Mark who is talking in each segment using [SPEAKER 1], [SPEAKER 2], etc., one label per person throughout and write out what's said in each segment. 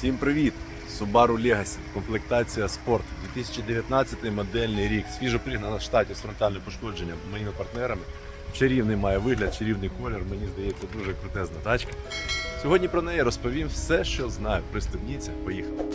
[SPEAKER 1] Всім привіт! Subaru Legacy, комплектація Sport, 2019 модельний рік. Свіжо пригнана в штаті з фронтальним пошкодженням моїми партнерами. Чарівний має вигляд, чарівний колір, мені здається, дуже крутезна тачка. Сьогодні про неї розповім все, що знаю. Пристебніться, поїхали.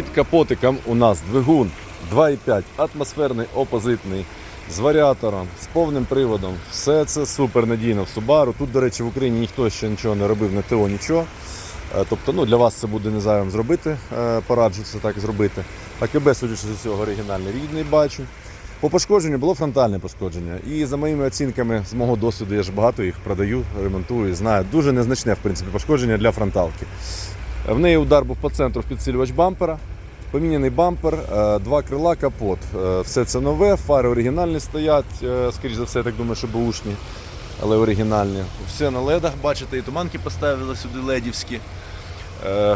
[SPEAKER 1] Під капотиком у нас двигун 2,5, атмосферний опозитний, з варіатором, з повним приводом. Все це супер надійно в Subaru. Тут, до речі, в Україні ніхто ще нічого не робив, не ТО, нічого. Е, Тобто ну, для вас це буде не зайвим зробити, е, пораджу це так зробити. АКБ, судячи з усього, оригінальний рідний бачу. По пошкодженню було фронтальне пошкодження. І за моїми оцінками, з мого досвіду, я ж багато їх продаю, ремонтую, знаю. Дуже незначне в принципі, пошкодження для фронталки. В неї удар був по центру в підсилювач бампера. Поміняний бампер, е, два крила, капот. Е, Все це нове, фари оригінальні стоять, е, скоріш за все, я так думаю, що бушні, але оригінальні. Все на ледах, бачите, і туманки поставили сюди ледівські.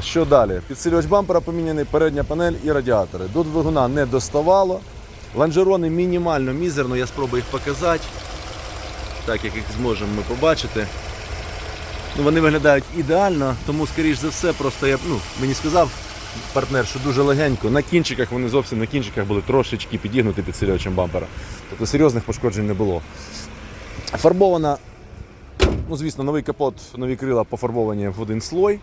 [SPEAKER 1] Що далі? Підсилювач бампера поміняний, передня панель і радіатори. До двигуна не доставало. Лонжерони мінімально мізерно, я спробую їх показати. Так, як їх зможемо ми побачити. Ну, вони виглядають ідеально, тому, скоріш за все, просто я ну, мені сказав партнер, що дуже легенько. На кінчиках вони зовсім на кінчиках були трошечки підігнуті підсилювачем бампера. Тобто серйозних пошкоджень не було. Фарбована, ну звісно, новий капот, нові крила пофарбовані в один слой.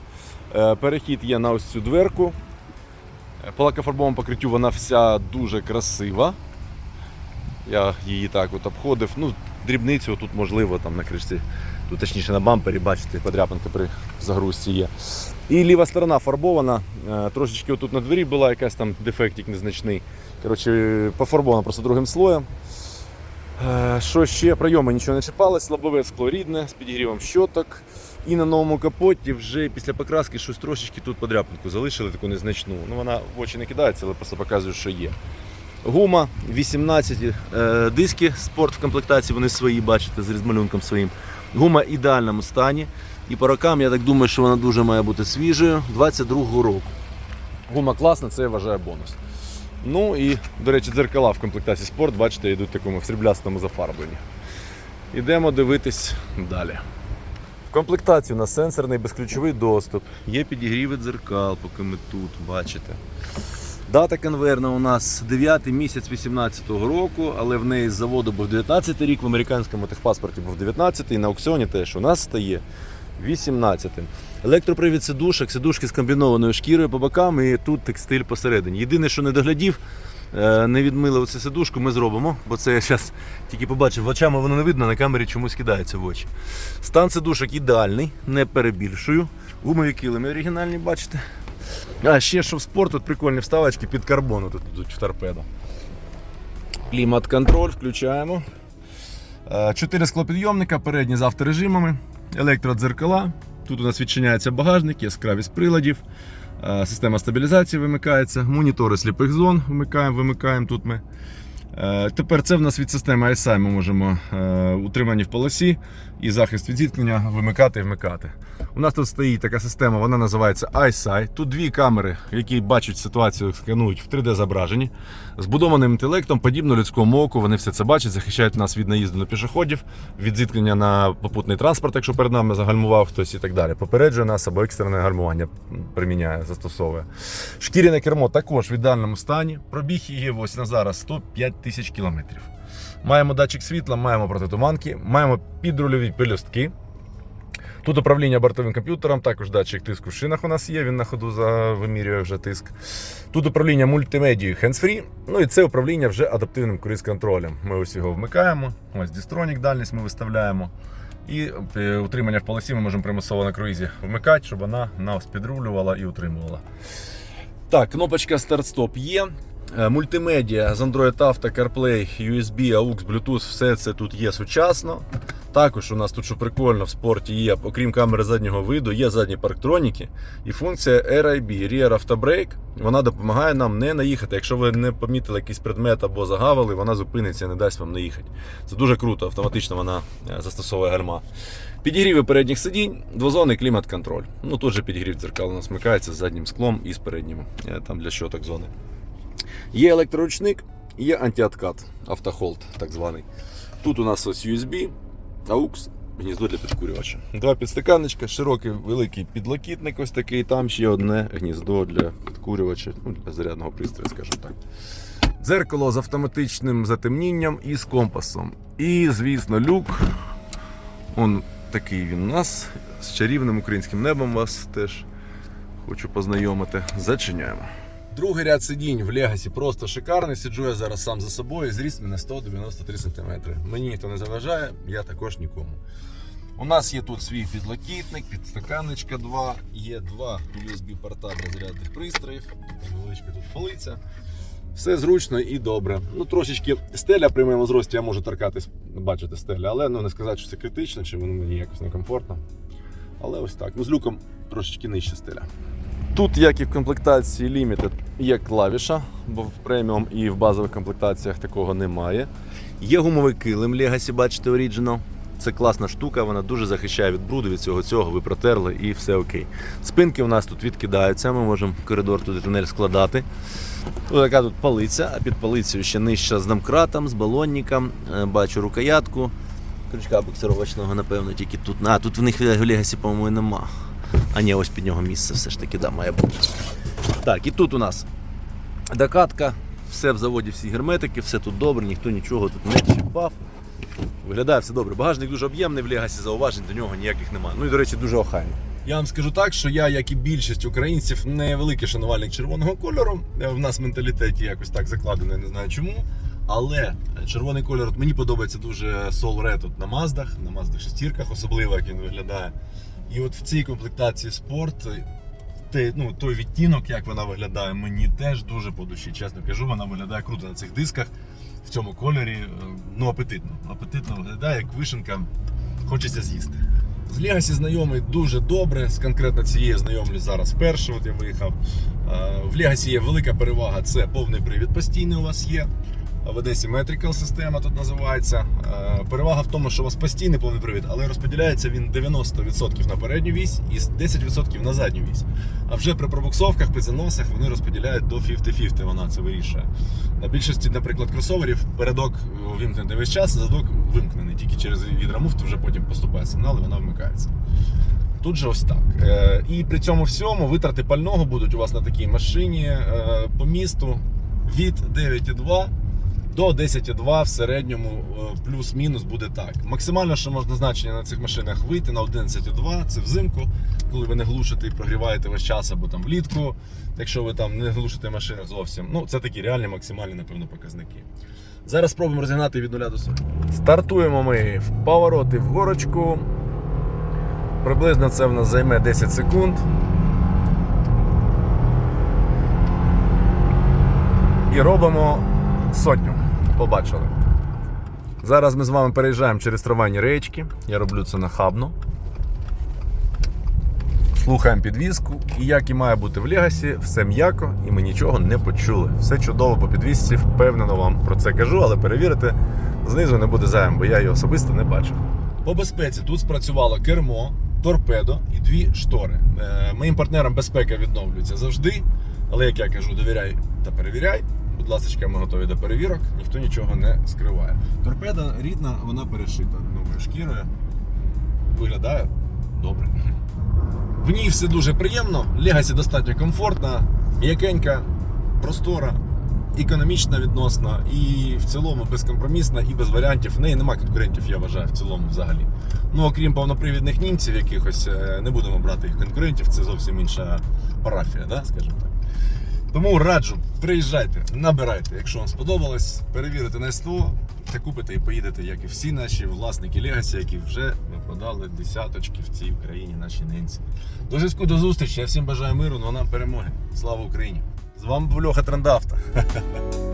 [SPEAKER 1] Е, Перехід є на ось цю дверку. Е, По лакофарбовому покриттю вона вся дуже красива. Я її так от обходив. Ну, дрібницю тут можливо там на кришці, тут точніше на бампері, бачите, подряпинка при загрузці є. І ліва сторона фарбована. Е, Трошечки отут на двері була якась там дефектик незначний. Коротше, пофарбована просто другим слоєм. Е, Що ще? Прийоми нічого не чіпалось, лобове скло рідне з підігрівом щоток. І на новому капоті вже після покраски щось трошечки тут подряпинку залишили, таку незначну. Ну вона в очі не кидається, але просто показую, що є. Гума 18 е, диски спорт в комплектації, вони свої, бачите, з різмалюнком своїм. Гума в ідеальному стані. І по рокам, я так думаю, що вона дуже має бути свіжою 22-го року. Гума класна, це я вважаю бонус. Ну і, до речі, дзеркала в комплектації спорт, бачите, йдуть в такому в сріблястому зафарбленні. Ідемо дивитись далі. В комплектації у нас сенсорний безключовий доступ. Є підігріви дзеркал, поки ми тут, бачите. Дата конверна у нас 9 місяць 2018 року, але в неї з заводу був 19 рік, в американському техпаспорті був 19 і на аукціоні теж у нас стає 18. Електропривід сидушок, сидушки з комбінованою шкірою по бокам і тут текстиль посередині. Єдине, що не доглядів, е, не відмили оцю сидушку, ми зробимо, бо це я зараз тільки побачив, очами воно не видно, на камері чомусь кидається в очі. Стан сидушок ідеальний, не перебільшую. Гумові килими оригінальні, бачите. А ще що в спорт, тут прикольні вставочки під карбону тут йдуть в торпедо. Клімат-контроль включаємо. Е, Чотири склопідйомника, передні з авторежимами, електродзеркала. Тут у нас відчиняється багажник, яскравість приладів, е, система стабілізації вимикається, монітори сліпих зон вмикаємо, вимикаємо тут ми. Е, Тепер це в нас від системи ISI ми можемо е, утримані в полосі і захист від зіткнення вимикати і вмикати. У нас тут стоїть така система, вона називається iSight. Тут дві камери, які бачать ситуацію, сканують в 3D-зображенні. Збудованим інтелектом, подібно людському оку, вони все це бачать, захищають нас від наїзду на пішоходів, від зіткнення на попутний транспорт, якщо перед нами загальмував хтось і так далі. Попереджує нас або екстрене гальмування приміняє, застосовує. Шкіряне кермо також в ідеальному стані. Пробіг її ось на зараз 105 тисяч кілометрів. Маємо датчик світла, маємо протитуманки, маємо підрульові пелюстки. Тут управління бортовим комп'ютером, також датчик тиску в шинах у нас є, він на ходу вимірює вже тиск. Тут управління мультимедією hands-free, ну і це управління вже адаптивним круїз-контролем. Ми ось його вмикаємо, ось дістронік дальність ми виставляємо. І е, утримання в полосі ми можемо примусово на круїзі вмикати, щоб вона нас підрулювала і утримувала. Так, кнопочка старт-стоп є. Е, Мультимедіа з Android Auto, CarPlay, USB, AUX, Bluetooth, все це тут є сучасно. Також у нас тут, що прикольно, в спорті є, окрім камери заднього виду, є задні парктроніки і функція RIB, Rear Auto. Вона допомагає нам не наїхати. Якщо ви не помітили якийсь предмет або загавили, вона зупиниться і не дасть вам наїхати. Це дуже круто, автоматично вона е, застосовує гальма. Підігріви передніх сидінь, двозонний клімат-контроль. Ну тут же підігрів дзеркал у нас вмикається з заднім склом і з переднім, е, там для щоток зони. Є електроручник, є антиоткат, автохолд так званий. Тут у нас ось USB, AUX, гніздо для підкурювача. Два підстаканничка, широкий великий підлокітник, ось такий, там ще одне гніздо для підкурювача, ну, для зарядного пристрою, скажімо так. Дзеркало з автоматичним затемнінням і з компасом. І, звісно, люк. Он такий він у нас. З чарівним українським небом вас теж хочу познайомити. Зачиняємо. Другий ряд сидінь в Легасі просто шикарний. Сиджу я зараз сам за собою. Зріст мене 193 см. Мені ніхто не заважає, я також нікому. У нас є тут свій підлокітник, підстаканничка 2, є два USB-порта для зарядних пристроїв, невеличка тут полиця. Все зручно і добре. Ну, трошечки стеля при моєму зрості я можу торкатись, бачите, стеля, але ну, не сказати, що це критично, чи воно мені якось некомфортно. Але ось так. Ну, з люком трошечки нижче стеля. Тут, як і в комплектації Limited, є клавіша, бо в преміум і в базових комплектаціях такого немає. Є гумовий килим Legacy, бачите, Original. Це класна штука, вона дуже захищає від бруду, від цього цього, ви протерли і все окей. Спинки у нас тут відкидаються, ми можемо коридор туди тунель складати. Ось така тут полиця, а під полицею ще нижча з домкратом, з балонником. Е, Бачу рукоятку. Крючка буксировочного, напевно, тільки тут. А, тут в них Легасі, по-моєму, і нема. А ні, ось під нього місце все ж таки да, має бути. Так, і тут у нас докатка, все в заводі, всі герметики, все тут добре, ніхто нічого тут не чіпав. Виглядає все добре. Багажник дуже об'ємний в Легасі, зауважень до нього ніяких немає. Ну і, до речі, дуже охайний. Я вам скажу так, що я, як і більшість українців, не великий шанувальник червоного кольору. Е, В нас менталітеті якось так закладено, я не знаю чому. Але червоний кольор мені подобається дуже Soul Red от на Маздах, на Маздах шестірках, особливо як він виглядає. І от в цій комплектації спорт, те, ну, той відтінок, як вона виглядає, мені теж дуже по душі. Чесно кажу, вона виглядає круто на цих дисках в цьому кольорі. е, Ну, апетитно. Апетитно виглядає, як вишенка, хочеться з'їсти. З Legacy знайомий дуже добре. З конкретно цією знайомлюсь зараз вперше. От я виїхав. Е, В Legacy є велика перевага це повний привід постійний у вас є. В Одесі Metrical система тут називається. Е, Перевага в тому, що у вас постійний повний привід, але розподіляється він 90% на передню вісь і 10% на задню вісь. А вже при пробуксовках, при заносах вони розподіляють до 50-50, вона це вирішує. На більшості, наприклад, кросоверів передок вимкнений весь час, задок вимкнений. Тільки через гідромуфту вже потім поступає сигнал і вона вмикається. Тут же ось так. Е, І при цьому всьому витрати пального будуть у вас на такій машині е, по місту від 9,2 до 10,2 в середньому е, плюс-мінус буде так. Максимально, що можна значення на цих машинах вийти на 11,2 це взимку, коли ви не глушите і прогріваєте весь час або там влітку, якщо ви там не глушите машину зовсім. Ну, це такі реальні максимальні, напевно, показники. Зараз спробуємо розігнати від 0 до 40. Стартуємо ми в повороти в горочку. Приблизно це в нас займе 10 секунд. І робимо сотню. Побачили. Зараз ми з вами переїжджаємо через трамвайні речки. Я роблю це нахабно. Слухаємо підвізку, і як і має бути в Легасі, все м'яко і ми нічого не почули. Все чудово по підвізці, впевнено вам про це кажу, але перевірити знизу не буде зайвим, бо я її особисто не бачив. По безпеці тут спрацювало кермо, торпедо і дві штори. Е, Моїм партнерам безпека відновлюється завжди, але як я кажу, довіряй та перевіряй. Будь ласка, ми готові до перевірок, ніхто нічого не скриває. Торпеда рідна, вона перешита новою шкірою. Виглядає добре. В ній все дуже приємно, Легасі достатньо комфортна, м'якенька, простора, економічна відносно і в цілому безкомпромісна і без варіантів. В неї нема конкурентів, я вважаю, в цілому взагалі. Ну, окрім повнопривідних німців, якихось е, не будемо брати їх конкурентів, це зовсім інша парафія, да? скажімо так. Тому раджу, приїжджайте, набирайте, якщо вам сподобалось, перевірите на СТО та купите і поїдете, як і всі наші власники Легасі, які вже ми продали десяточки в цій країні наші ненці. До зв'язку до зустрічі. Я всім бажаю миру, ну а нам перемоги. Слава Україні! З вами був Льоха Трендавто.